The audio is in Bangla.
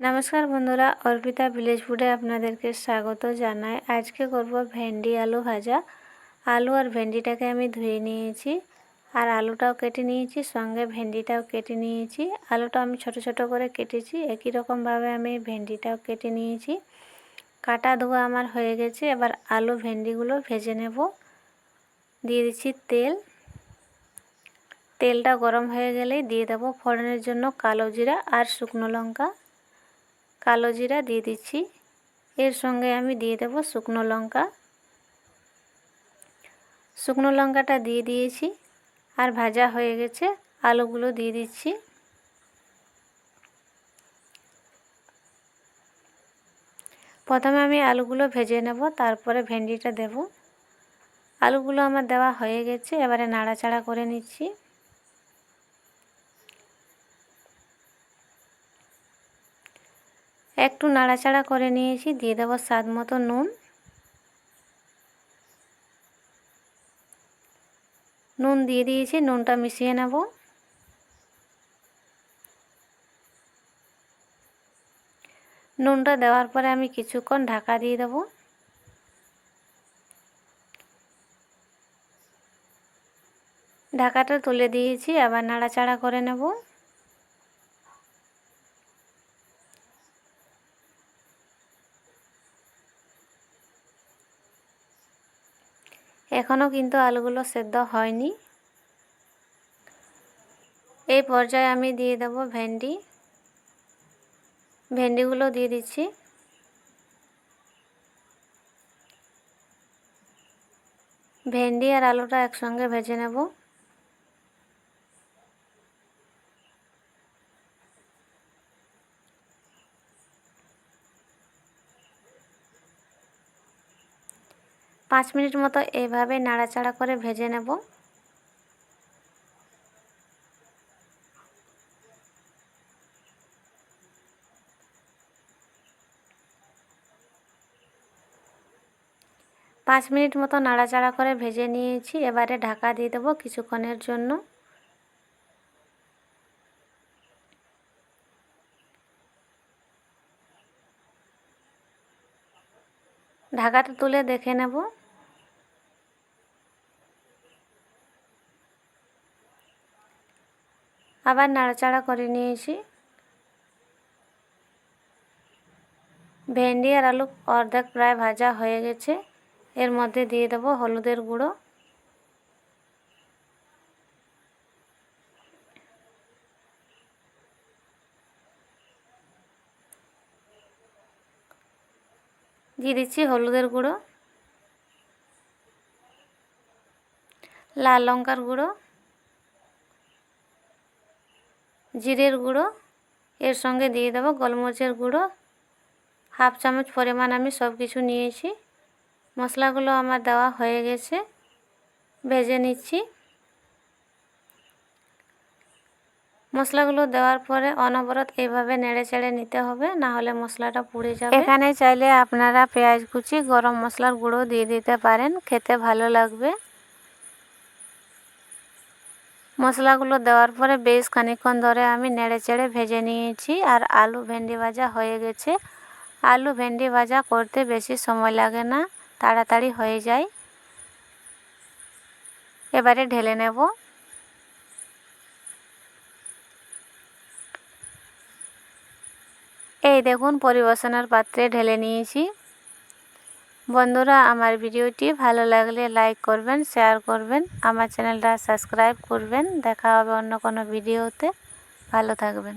নমস্কার বন্ধুরা, অর্পিতা ভিলেজ ফুডে আপনাদেরকে স্বাগত জানাই। আজকে করব ভেন্ডি আলু ভাজা। আলু আর ভেন্ডিটাকে আমি ধুয়ে নিয়েছি আর আলুটাও কেটে নিয়েছি, সঙ্গে ভেন্ডিটাও কেটে নিয়েছি। আলুটা আমি ছোট ছোট করে কেটেছি, একই রকমভাবে আমি ভেন্ডিটাও কেটে নিয়েছি। কাটা ধোয়া আমার হয়ে গেছে, এবার আলু ভেন্ডিগুলো ভেজে নেব। দিয়ে দিচ্ছি তেল। তেলটা গরম হয়ে গেলেই দিয়ে দেবো ফোড়নের জন্য কালো জিরা আর শুকনো লঙ্কা। কালো জিরা দিয়ে দিচ্ছি। এর সঙ্গে আমি দিয়ে দেব শুকনো লঙ্কা। শুকনো লঙ্কাটা দিয়ে দিয়েছি আর ভাজা হয়ে গেছে। আলুগুলো দিয়ে দিচ্ছি। প্রথমে আমি আলুগুলো ভেজে নেব, তারপরে ভেন্ডিটা দেব। আলুগুলো আমার দেওয়া হয়ে গেছে, এবারে নাড়াচাড়া করে নিচ্ছি। একটু নাড়াচাড়া করে নিয়েছি, দিয়ে দেবো স্বাদ মতো নুন। নুন দিয়ে দিয়েছি, নুনটা মিশিয়ে নেব। নুনটা দেওয়ার পরে আমি কিছুক্ষণ ঢাকা দিয়ে দেবো। ঢাকাটা তুলে দিয়েছি, আবার নাড়াচাড়া করে নেব। এখনও কিন্তু আলুগুলো সেদ্ধ হয়নি। এই পর্যায়ে আমি দিয়ে দেব ভেন্ডি। ভেন্ডিগুলো দিয়ে দিচ্ছি। ভেন্ডি আর আলুটা একসঙ্গে ভেজে নেব। পাঁচ মিনিট মতো এইভাবে নাড়াচাড়া করে ভেজে নেব। পাঁচ মিনিট মতো নাড়াচাড়া করে ভেজে নিয়েছি, এবারে ঢাকা দিয়ে দেবো কিছুক্ষণের জন্য। ঢাকাটা তুলে দেখে নেব। আবার নাড়াচাড়া করে নিয়েছি। ভেন্ডি আর আলু অর্ধেক প্রায় ভাজা হয়ে গেছে। এর মধ্যে দিয়ে দেবো হলুদের গুঁড়ো। দিয়ে দিচ্ছি হলুদের গুঁড়ো। লাল লঙ্কার গুঁড়ো। জিরের গুঁড়ো, এর সঙ্গে দিয়ে দেবো গোলমরিচের গুঁড়ো, হাফ চামচ পরিমাণ আমি সব কিছু নিয়েছি। মশলাগুলো আমার দেওয়া হয়ে গেছে, ভেজে নিচ্ছি। মশলাগুলো দেওয়ার পরে অনবরত এইভাবে নেড়ে চেড়ে নিতে হবে, না হলে মশলাটা পুড়ে যাবে। এখানে চাইলে আপনারা পেঁয়াজ কুচি, গরম মশলার গুঁড়ো দিয়ে দিতে পারেন, খেতে ভালো লাগবে। মশলাগুলো দেওয়ার পরে বেশ খানিক্ষণ ধরে আমি নেড়ে চেড়ে ভেজে নিয়েছি আর আলু ভেন্ডি ভাজা হয়ে গেছে। আলু ভেন্ডি ভাজা করতে বেশি সময় লাগে না, তাড়াতাড়ি হয়ে যায়। এবারে ঢেলে নেব। এই দেখুন, পরিবেশনের পাত্রে ঢেলে নিয়েছি। বন্ধুরা, আমার ভিডিওটি ভালো লাগলে লাইক করবেন শেয়ার করবেন, আমার চ্যানেলটা সাবস্ক্রাইব করবেন। দেখা হবে অন্য কোনো ভিডিওতে। ভালো থাকবেন।